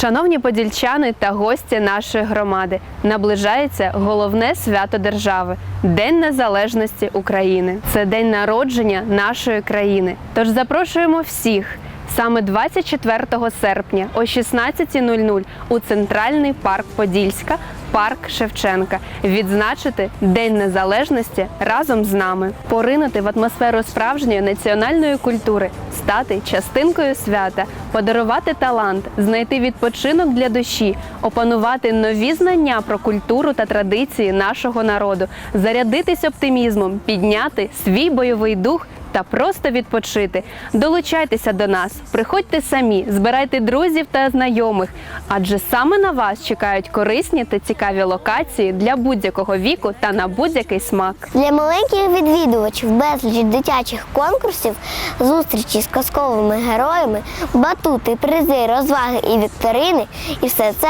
Шановні подільчани та гості нашої громади, наближається головне свято держави День Незалежності України. Це день народження нашої країни. Тож запрошуємо всіх саме 24 серпня о 16.00 у центральний парк Подільська, парк Шевченка, відзначити День Незалежності разом з нами, поринути в атмосферу справжньої національної культури, стати частинкою свята, подарувати талант, знайти відпочинок для душі, опанувати нові знання про культуру та традиції нашого народу, зарядитись оптимізмом, підняти свій бойовий дух. Та просто відпочити. Долучайтеся до нас, приходьте самі, збирайте друзів та знайомих, адже саме на вас чекають корисні та цікаві локації для будь-якого віку та на будь-який смак. Для маленьких відвідувачів безліч дитячих конкурсів, зустрічі з казковими героями, батути, призи, розваги і вікторини. І все це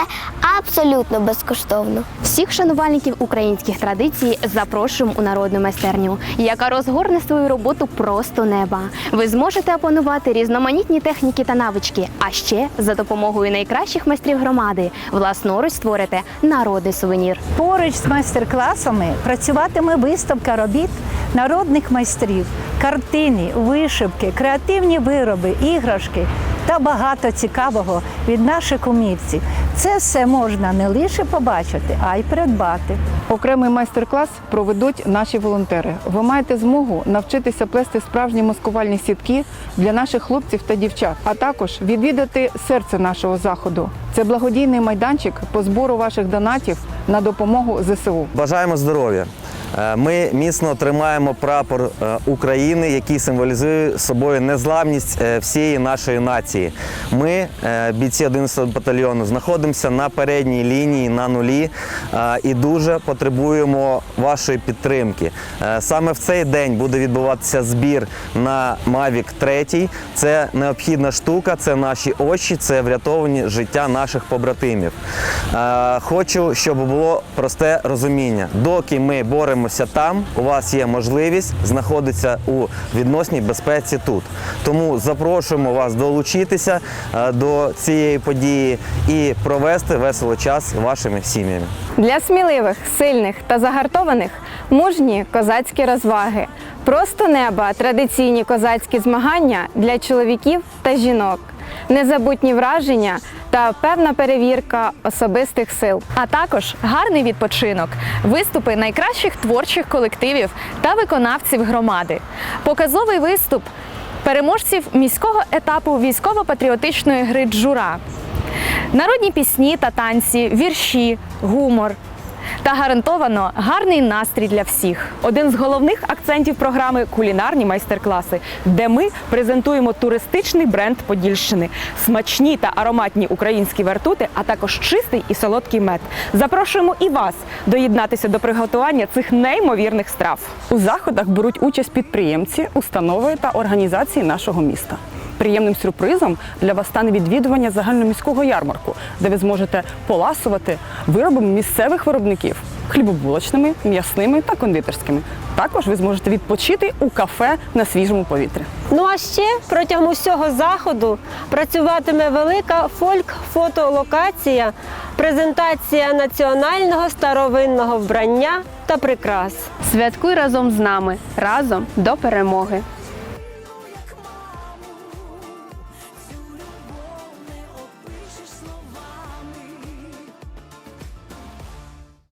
абсолютно безкоштовно. Всіх шанувальників українських традицій запрошуємо у народну майстерню, яка розгорне свою роботу просто неба. Ви зможете опанувати різноманітні техніки та навички, а ще за допомогою найкращих майстрів громади власноруч створите народний сувенір. Поруч з майстер-класами працюватиме виставка робіт народних майстрів, картини, вишивки, креативні вироби, іграшки та багато цікавого від наших умільців. Це все можна не лише побачити, а й придбати. Окремий майстер-клас проведуть наші волонтери. Ви маєте змогу навчитися плести справжні маскувальні сітки для наших хлопців та дівчат, а також відвідати серце нашого заходу. Це благодійний майданчик по збору ваших донатів на допомогу ЗСУ. Бажаємо здоров'я. Е, Ми міцно тримаємо прапор е, України, який символізує собою незламність е, всієї нашої нації. Ми, бійці 11 батальйону, знаходимося на передній лінії на нулі і дуже потребуємо вашої підтримки. Саме в цей день буде відбуватися збір на Mavic 3. Це необхідна штука, це наші очі, це врятовані життя наших побратимів. Хочу, щоб було просте розуміння. Доки ми боремося там, у вас є можливість знаходитися у відносній безпеці тут. Тому запрошуємо вас долучитися е, до цієї події і провести весело час вашими сім'ями. Для сміливих, сильних та загартованих мужні козацькі розваги. Просто неба традиційні козацькі змагання для чоловіків та жінок. Незабутні враження та певна перевірка особистих сил. а також гарний відпочинок, виступи найкращих творчих колективів та виконавців громади, показовий виступ переможців міського етапу військово-патріотичної гри Джура, народні пісні та танці, вірші, гумор. Та гарантовано гарний настрій для всіх. Один з головних акцентів програми кулінарні майстер-класи, де ми презентуємо туристичний бренд Подільщини, смачні та ароматні українські вертути, а також чистий і солодкий мед. Запрошуємо і вас доєднатися до приготування цих неймовірних страв. У заходах беруть участь підприємці, установи та організації нашого міста. Приємним сюрпризом для вас стане відвідування загальноміського ярмарку, де ви зможете поласувати виробами місцевих виробників хлібобулочними, м'ясними та кондитерськими. Також ви зможете відпочити у кафе на свіжому повітрі. Ну а ще протягом усього заходу працюватиме велика фольк-фотолокація, презентація національного старовинного вбрання та прикрас. Святкуй разом з нами, разом до перемоги.